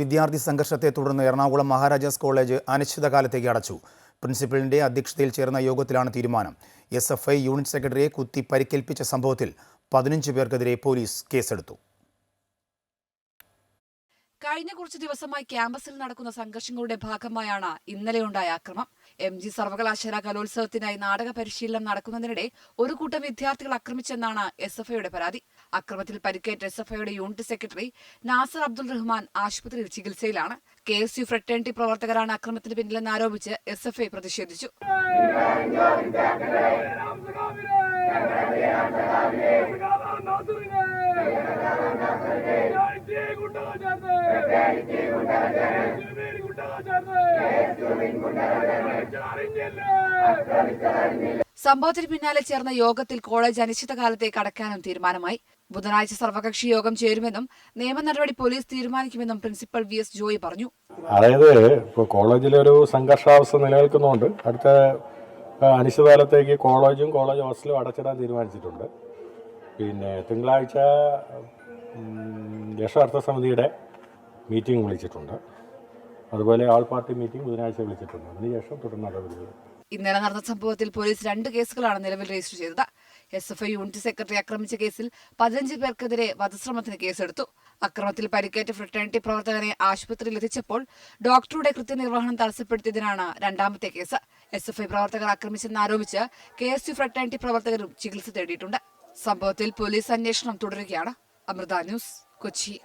വിദ്യാർത്ഥി സംഘർഷത്തെ തുടർന്ന് എറണാകുളം മഹാരാജാസ് കോളേജ് അനിശ്ചിതകാലത്തേക്ക് അടച്ചു. പ്രിൻസിപ്പലിന്റെ അധ്യക്ഷതയിൽ ചേർന്ന യോഗത്തിലാണ് തീരുമാനം. എസ് എഫ് ഐ യൂണിറ്റ് സെക്രട്ടറിയെ കുത്തി പരിക്കേൽപ്പിച്ച സംഭവത്തിൽ പതിനഞ്ച് പേർക്കെതിരെ പോലീസ് കേസെടുത്തു. കഴിഞ്ഞ കുറച്ച് ദിവസമായി ക്യാമ്പസിൽ നടക്കുന്ന സംഘർഷങ്ങളുടെ ഭാഗമായാണ് ഇന്നലെയുണ്ടായ ആക്രമം എം ജി സർവകലാശാല കലോത്സവത്തിനായി നാടക പരിശീലനം നടക്കുന്നതിനിടെ ഒരു കൂട്ടം വിദ്യാർത്ഥികൾ ആക്രമിച്ചെന്നാണ് എസ് എഫ് ഐയുടെ പരാതി. അക്രമത്തിൽ പരിക്കേറ്റ എസ് എഫ് ഐയുടെ യൂണിറ്റ് സെക്രട്ടറി നാസർ അബ്ദുൾ റഹ്മാൻ ആശുപത്രിയിൽ ചികിത്സയിലാണ്. കെ എസ് യു ഫ്രട്ടേണിറ്റി പ്രവർത്തകരാണ് അക്രമത്തിന് പിന്നിലെന്ന് ആരോപിച്ച് എസ് എഫ് ഐ പ്രതിഷേധിച്ചു. സംഭവത്തിന് പിന്നാലെ ചേർന്ന യോഗത്തിൽ കോളേജ് അനിശ്ചിതകാലത്തേക്ക് അടയ്ക്കാനും തീരുമാനമായി. ബുധനാഴ്ച സർവകക്ഷി യോഗം ചേരുമെന്നും നിയമ നടപടി പോലീസ് തീരുമാനിക്കുമെന്നും പ്രിൻസിപ്പൽ വി എസ് ജോയി പറഞ്ഞു. അതായത് ഇപ്പോൾ കോളേജിലൊരു സംഘർഷാവസ്ഥ നിലനിൽക്കുന്നതുകൊണ്ട് അടുത്ത അനിശ്ചിതകാലത്തേക്ക് കോളേജും കോളേജ് ഹോസ്റ്റലും അടച്ചിടാൻ തീരുമാനിച്ചിട്ടുണ്ട്. പിന്നെ തിങ്കളാഴ്ച രക്ഷാർത്ഥ സമിതിയുടെ മീറ്റിംഗ് വിളിച്ചിട്ടുണ്ട്. അതുപോലെ ആൾ പാർട്ടി മീറ്റിംഗ് ബുധനാഴ്ച വിളിച്ചിട്ടുണ്ട്. അതിനുശേഷം തുടർ നടപടികൾ. ഇന്നലെ നടന്ന സംഭവത്തിൽ പോലീസ് രണ്ട് കേസുകളാണ് നിലവിൽ രജിസ്റ്റർ ചെയ്തത്. S F I unit secretary ആക്രമിച്ച കേസിൽ പതിനഞ്ച് പേർക്കെതിരെ വധശ്രമത്തിന് കേസെടുത്തു. അക്രമത്തിൽ പരിക്കേറ്റ ഫ്രട്ടേണിറ്റി പ്രവർത്തകനെ ആശുപത്രിയിൽ എത്തിച്ചപ്പോൾ ഡോക്ടറുടെ കൃത്യനിർവഹണം തടസ്സപ്പെടുത്തിയതിനാണ് രണ്ടാമത്തെ കേസ്. എസ് എഫ് ഐ പ്രവർത്തകർ ആക്രമിച്ചെന്നാരോപിച്ച് കെ എസ് യു ഫ്രട്ടേണിറ്റി പ്രവർത്തകരും ചികിത്സ തേടിയിട്ടുണ്ട്. സംഭവത്തിൽ പോലീസ് അന്വേഷണം തുടരുകയാണ്. അമൃത ന്യൂസ് കൊച്ചി.